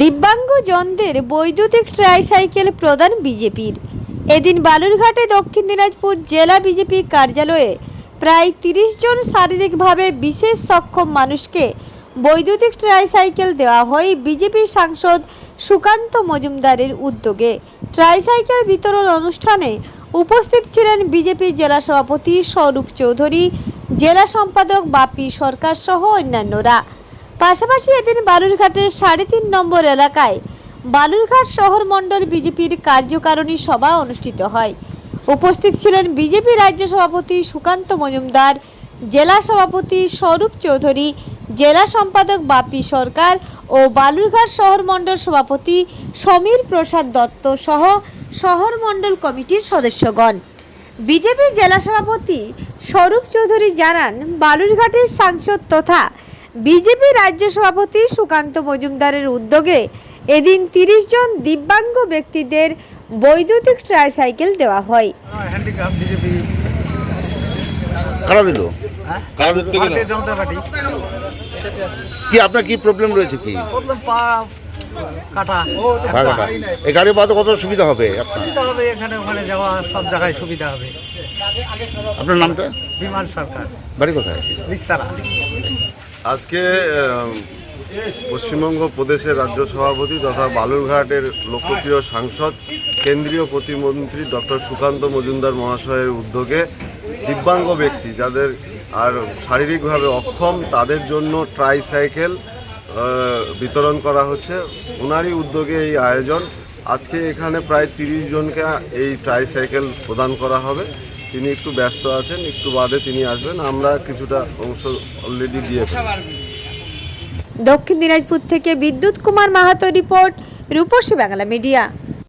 দিব্যাঙ্গজনদের বৈদ্যুতিক ট্রাইসাইকেল প্রদান বিজেপির। এদিন বালুরঘাটে দক্ষিণ দিনাজপুর জেলা বিজেপি কার্যালয়ে প্রায় তিরিশ জন শারীরিকভাবে বিশেষ সক্ষম মানুষকে বৈদ্যুতিক ট্রাইসাইকেল দেওয়া হয় বিজেপি সাংসদ সুকান্ত মজুমদারের উদ্যোগে। ট্রাইসাইকেল বিতরণ অনুষ্ঠানে উপস্থিত ছিলেন বিজেপি জেলা সভাপতি স্বরূপ চৌধুরী, জেলা সম্পাদক বাপি সরকার সহ অন্যান্যরা। পাশাপাশি এদিন বালুরঘাটের সাড়ে তিন নম্বর এলাকায় বালুরঘাট শহর মণ্ডল বিজেপির কার্যকারিণী সভা অনুষ্ঠিত হয়। উপস্থিত ছিলেন বিজেপি রাজ্য সভাপতি সুকান্ত মজুমদার, জেলা সভাপতি স্বরূপ চৌধুরী, জেলা সম্পাদক বাপি সরকার ও বালুরঘাট শহর মণ্ডল সভাপতি সমীর প্রসাদ দত্ত সহ শহর মণ্ডল কমিটির সদস্যগণ। বিজেপি জেলা সভাপতি স্বরূপ চৌধুরী জানান, বালুরঘাটের সাংসদ তথা বিজেপি রাজ্য সভাপতি সুকান্ত মজুমদারের উদ্যোগে এদিন তিরিশ জন দিব্যাঙ্গ ব্যক্তিদের বৈদ্যুতিক ট্রাইসাইকেল দেওয়া হয়। কারা দিল? হ্যাঁ? কারা দিল? কি আপনার কি প্রবলেম রয়েছে কি? কাটা। এই গাড়ি পাওয়াতে কত সুবিধা হবে সুবিধা হবে এখানে ওখানে যাওয়া সব জায়গায় সুবিধা হবে। আপনার নামটা? বিমান সরকার। বাড়ি কোথায়? বিস্তারা আজকে পশ্চিমবঙ্গ প্রদেশের রাজ্য সভাপতি তথা বালুরঘাটের লোকপ্রিয় সাংসদ, কেন্দ্রীয় প্রতিমন্ত্রী ডক্টর সুকান্ত মজুমদার মহাশয়ের উদ্যোগে দিব্যাঙ্গ ব্যক্তি যাদের আর শারীরিকভাবে অক্ষম, তাদের জন্য ট্রাইসাইকেল বিতরণ করা হচ্ছে। ওনারই উদ্যোগে এই আয়োজন। আজকে এখানে প্রায় তিরিশ জনকে এই ট্রাইসাইকেল প্রদান করা হবে। তিনি একটু ব্যস্ত আছেন, একটু বাদে তিনি আসবেন। আমরা কিছুটা অংশ অলরেডি দিয়ে দক্ষিণ দিনাজপুর থেকে বিদ্যুৎ কুমার মাহাতো রিপোর্ট, রূপসী বাংলা মিডিয়া।